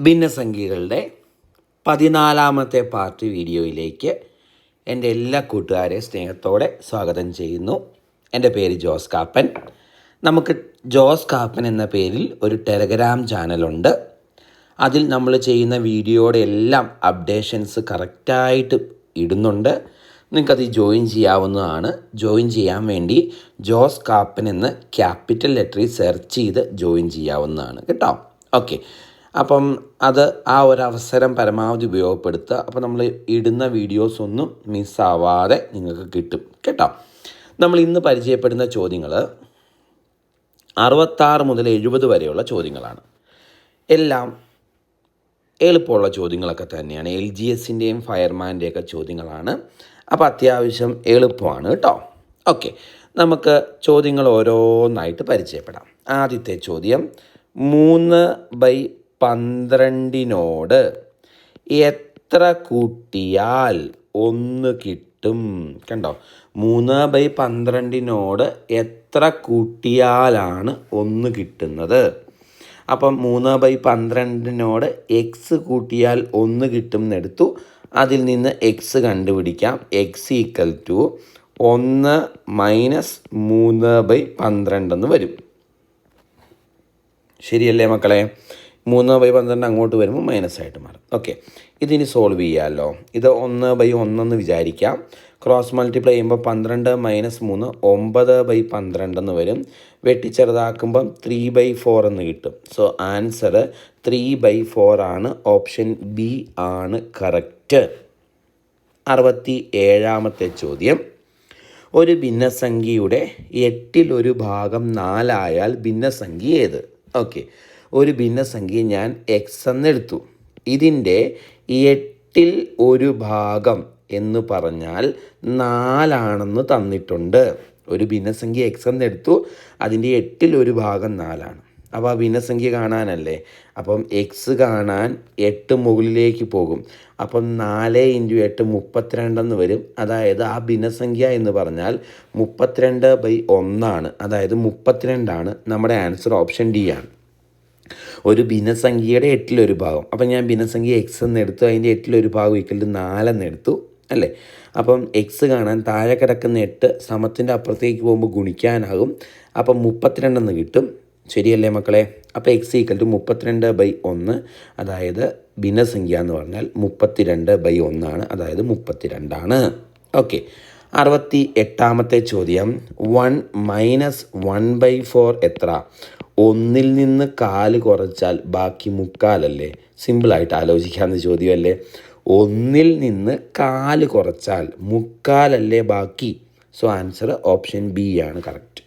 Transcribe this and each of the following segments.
ഭിന്നസംഖ്യകളുടെ പതിനാലാമത്തെ പാർട്ട് വീഡിയോയിലേക്ക് എന്റെ എല്ലാ കൂട്ടുകാരെയും സ്നേഹത്തോടെ സ്വാഗതം ചെയ്യുന്നു. എന്റെ പേര് ജോസ് കാപ്പൻ. നമുക്ക് ജോസ് കാപ്പൻ എന്ന പേരിൽ ഒരു ടെലഗ്രാം ചാനലുണ്ട്. അതിൽ നമ്മൾ ചെയ്യുന്ന വീഡിയോയുടെ എല്ലാം അപ്ഡേഷൻസ് കറക്റ്റായിട്ട് ഇടുന്നുണ്ട്. നിങ്ങൾക്കത് ജോയിൻ ചെയ്യാവുന്നതാണ്. ജോയിൻ ചെയ്യാൻ വേണ്ടി ജോസ് കാപ്പൻ എന്ന് ക്യാപിറ്റൽ ലെറ്ററിൽ സെർച്ച് ചെയ്ത് ജോയിൻ ചെയ്യാവുന്നതാണ്. കേട്ടോ? ഓക്കെ. അപ്പം അത് ആ ഒരു അവസരം പരമാവധി ഉപയോഗപ്പെടുത്തുക. അപ്പം നമ്മൾ ഇടുന്ന വീഡിയോസ് ഒന്നും മിസ്സാവാതെ നിങ്ങൾക്ക് കിട്ടും. കേട്ടോ? നമ്മൾ ഇന്ന് പരിചയപ്പെടുന്ന ചോദ്യങ്ങൾ അറുപത്താറ് മുതൽ എഴുപത് വരെയുള്ള ചോദ്യങ്ങളാണ്. എല്ലാം എളുപ്പമുള്ള ചോദ്യങ്ങളൊക്കെ തന്നെയാണ്. എൽ ജി എസിന്റെയും ഫയർമാന്റെയൊക്കെ ചോദ്യങ്ങളാണ്. അപ്പോൾ അത്യാവശ്യം എളുപ്പമാണ് കേട്ടോ? ഓക്കെ. നമുക്ക് ചോദ്യങ്ങൾ ഓരോന്നായിട്ട് പരിചയപ്പെടാം. ആദ്യത്തെ ചോദ്യം മൂന്ന് ബൈ പന്ത്രണ്ടിനോട് എത്ര കൂട്ടിയാൽ ഒന്ന് കിട്ടും? കണ്ടോ? മൂന്ന് ബൈ പന്ത്രണ്ടിനോട് എത്ര കൂട്ടിയാലാണ് ഒന്ന് കിട്ടുന്നത്? അപ്പം മൂന്ന് ബൈ പന്ത്രണ്ടിനോട് എക്സ് കൂട്ടിയാൽ ഒന്ന് കിട്ടും എന്നെടുത്തു അതിൽ നിന്ന് എക്സ് കണ്ടുപിടിക്കാം. എക്സ് ഈക്വൽ ടു ഒന്ന് മൈനസ് മൂന്ന് ബൈ പന്ത്രണ്ടെന്ന് വരും. ശരിയല്ലേ മക്കളെ? മൂന്ന് ബൈ പന്ത്രണ്ട് അങ്ങോട്ട് വരുമ്പോൾ മൈനസ് ആയിട്ട് മാറും. ഓക്കെ ഇതിനി സോൾവ് ചെയ്യാമല്ലോ ഇത് ഒന്ന് ബൈ ഒന്നെന്ന് വിചാരിക്കാം. ക്രോസ് മൾട്ടിപ്ലൈ ചെയ്യുമ്പോൾ പന്ത്രണ്ട് മൈനസ് മൂന്ന് ഒമ്പത് ബൈ പന്ത്രണ്ടെന്ന് വരും. വെട്ടിച്ചെറുതാക്കുമ്പം ത്രീ ബൈ ഫോർ എന്ന് കിട്ടും. So answer three by four ആണ്. ഓപ്ഷൻ ബി ആണ് കറക്റ്റ് അറുപത്തി ഏഴാമത്തെ ചോദ്യം. ഒരു ഭിന്നസംഖ്യയുടെ എട്ടിലൊരു ഭാഗം നാലായാൽ ഭിന്നസംഖ്യ ഏത്? ഓക്കെ ഒരു ഭിന്നസംഖ്യ ഞാൻ എക്സ് എന്നെടുത്തു. ഇതിന്റെ എട്ടിൽ ഒരു ഭാഗം എന്ന് പറഞ്ഞാൽ നാലാണെന്ന് തന്നിട്ടുണ്ട്. ഒരു ഭിന്നസംഖ്യ എക്സ് എന്നെടുത്തു. അതിന്റെ എട്ടിൽ ഒരു ഭാഗം നാലാണ്. അപ്പോൾ ആ ഭിന്നസംഖ്യ കാണാനല്ലേ? അപ്പം എക്സ് കാണാൻ എട്ട് മുകളിലേക്ക് പോകും. അപ്പം നാല് ഇന്റു എട്ട് മുപ്പത്തിരണ്ടെന്ന് വരും. അതായത് ആ ഭിന്നസംഖ്യ എന്ന് പറഞ്ഞാൽ മുപ്പത്തിരണ്ട് ബൈ ഒന്നാണ്. അതായത് മുപ്പത്തിരണ്ടാണ് നമ്മുടെ ആൻസർ ഓപ്ഷൻ ഡി ആണ്. ഒരു ഭിന്നസംഖ്യയുടെ എട്ടിലൊരു ഭാഗം. അപ്പം ഞാൻ ഭിന്നസംഖ്യ എക്സ് എന്ന് എടുത്തു. അതിന്റെ എട്ടിലൊരു ഭാഗം ഇക്കൽ നാലെന്ന് എടുത്തു അല്ലേ? അപ്പം എക്സ് കാണാൻ താഴെ കിടക്കുന്ന എട്ട് സമത്തിന്റെ അപ്പുറത്തേക്ക് പോകുമ്പോൾ ഗുണിക്കാനാകും. അപ്പം മുപ്പത്തിരണ്ടെന്ന് കിട്ടും. ശരിയല്ലേ മക്കളെ? അപ്പോൾ എക്സ് ഈക്വൽ ടു മുപ്പത്തിരണ്ട് ബൈ ഒന്ന് അതായത് ഭിന്നസംഖ്യ എന്ന് പറഞ്ഞാൽ മുപ്പത്തിരണ്ട് ബൈ ഒന്നാണ് അതായത് മുപ്പത്തിരണ്ടാണ്. ഓക്കെ. അറുപത്തി എട്ടാമത്തെ ചോദ്യം. One minus one by four എത്ര? ഒന്നിൽ നിന്ന് കാൽ കുറച്ചാൽ ബാക്കി മുക്കാലല്ലേ? സിമ്പിളായിട്ട് ആലോചിക്കാവുന്ന ചോദ്യമല്ലേ? ഒന്നിൽ നിന്ന് കാൽ കുറച്ചാൽ മുക്കാലല്ലേ ബാക്കി? സോ ആൻസർ ഓപ്ഷൻ ബി ആണ് കറക്റ്റ്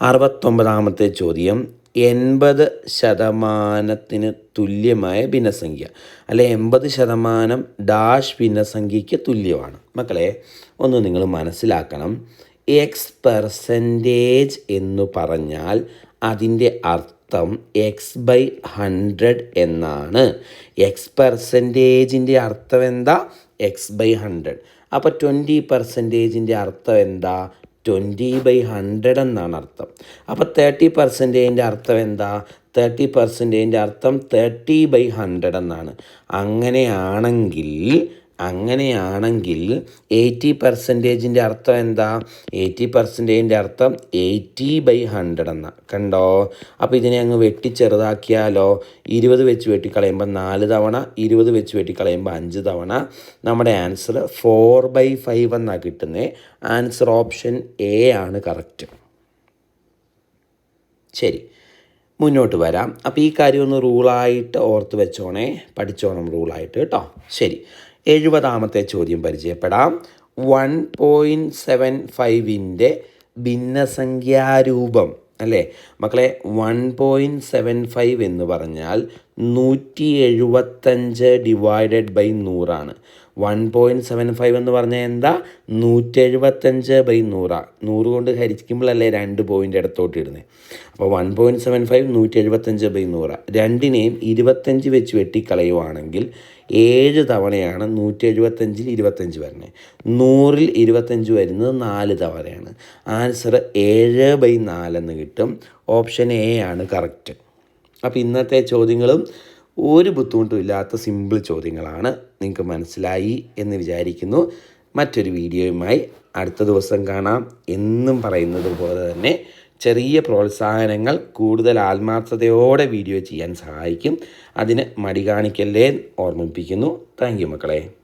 അറുപത്തൊമ്പതാമത്തെ ചോദ്യം. എൺപത് ശതമാനത്തിന് തുല്യമായ ഭിന്നസംഖ്യ. അല്ലെ എൺപത് ശതമാനം ഡാഷ് ഭിന്നസംഖ്യയ്ക്ക് തുല്യമാണ്. മക്കളെ ഒന്ന് നിങ്ങൾ മനസ്സിലാക്കണം. എക്സ് പെർസെന്റേജ് എന്നു പറഞ്ഞാൽ അതിന്റെ അർത്ഥം എക്സ് ബൈ ഹൺഡ്രഡ് എന്നാണ്. എക്സ് പെർസെന്റേജിന്റെ അർത്ഥം എന്താ? എക്സ് ബൈ ഹൺഡ്രഡ് അപ്പോൾ ട്വന്റി പെർസെന്റേജിന്റെ അർത്ഥം എന്താ? ട്വന്റി ബൈ ഹൺഡ്രഡ് എന്നാണ് അർത്ഥം. അപ്പോൾ തേർട്ടി പെർസെന്റേജിന്റെ അർത്ഥം എന്താ? തേർട്ടി പെർസെന്റേജിന്റെ അർത്ഥം തേർട്ടി ബൈ ഹൺഡ്രഡ് എന്നാണ്. അങ്ങനെയാണെങ്കിൽ അങ്ങനെയാണെങ്കിൽ എയ്റ്റി പെർസെന്റേജിന്റെ അർത്ഥം എന്താ? എയ്റ്റി പെർസെന്റേജിന്റെ അർത്ഥം എയ്റ്റി ബൈ ഹൺഡ്രഡ് എന്ന. കണ്ടോ? അപ്പോൾ ഇതിനെ അങ്ങ് വെട്ടി ചെറുതാക്കിയാലോ? ഇരുപത് വെച്ച് വെട്ടിക്കളയുമ്പോൾ നാല് തവണ ഇരുപത് വെച്ച് വെട്ടിക്കളയുമ്പോൾ അഞ്ച് തവണ. നമ്മുടെ ആൻസർ ഫോർ ബൈ ഫൈവ് എന്നാണ് കിട്ടുന്നത് ആൻസർ ഓപ്ഷൻ എ ആണ് കറക്റ്റ് ശരി. മുന്നോട്ട് വരാം. അപ്പോൾ ഈ കാര്യം ഒന്ന് റൂളായിട്ട് ഓർത്ത് വെച്ചോണേ. പഠിച്ചോണം റൂളായിട്ട് കേട്ടോ. ശരി. എഴുപതാമത്തെ ചോദ്യം പരിചയപ്പെടാം. വൺ പോയിന്റ് സെവൻ ഫൈവിന്റെ ഭിന്നസംഖ്യാരൂപം അല്ലേ? മക്കളെ വൺ പോയിന്റ് സെവൻ ഫൈവ് എന്ന് പറഞ്ഞാൽ നൂറ്റി എഴുപത്തഞ്ച് ഡിവൈഡഡ് ബൈ നൂറാണ്. വൺ പോയിന്റ് സെവൻ ഫൈവ് എന്ന് പറഞ്ഞാൽ എന്താ? നൂറ്റി എഴുപത്തഞ്ച് ബൈ നൂറാണ് നൂറ് കൊണ്ട് ഹരിക്കുമ്പോഴല്ലേ രണ്ട് പോയിന്റ് ഇടത്തോട്ട് ഇടുന്നത് അപ്പോൾ വൺ പോയിന്റ് സെവൻ ഫൈവ് നൂറ്റി എഴുപത്തഞ്ച് ബൈ നൂറാണ് രണ്ടിനെയും ഇരുപത്തഞ്ച് വെച്ച് വെട്ടിക്കളയുവാണെങ്കിൽ ഏഴ് തവണയാണ് നൂറ്റി എഴുപത്തഞ്ചിൽ ഇരുപത്തഞ്ച് വരുന്നത് നൂറിൽ ഇരുപത്തഞ്ച് വരുന്നത് നാല് തവണയാണ്. ആൻസർ ഏഴ് ബൈ നാലെന്ന് കിട്ടും. ഓപ്ഷൻ എ ആണ് കറക്റ്റ് അപ്പോൾ ഇന്നത്തെ ചോദ്യങ്ങളും ഒരു ബുദ്ധിമുട്ടും ഇല്ലാത്ത സിമ്പിൾ ചോദ്യങ്ങളാണ്. നിങ്ങൾക്ക് മനസ്സിലായി എന്ന് വിചാരിക്കുന്നു. മറ്റൊരു വീഡിയോയുമായി അടുത്ത ദിവസം കാണാം. എന്നും പറയുന്നത് പോലെ തന്നെ ചെറിയ പ്രോത്സാഹനങ്ങൾ കൂടുതൽ ആത്മാർത്ഥതയോടെ വീഡിയോ ചെയ്യാൻ സഹായിക്കും. അതിന് മടി കാണിക്കല്ലേ ഓർമ്മിപ്പിക്കുന്നു. താങ്ക് യു മക്കളെ.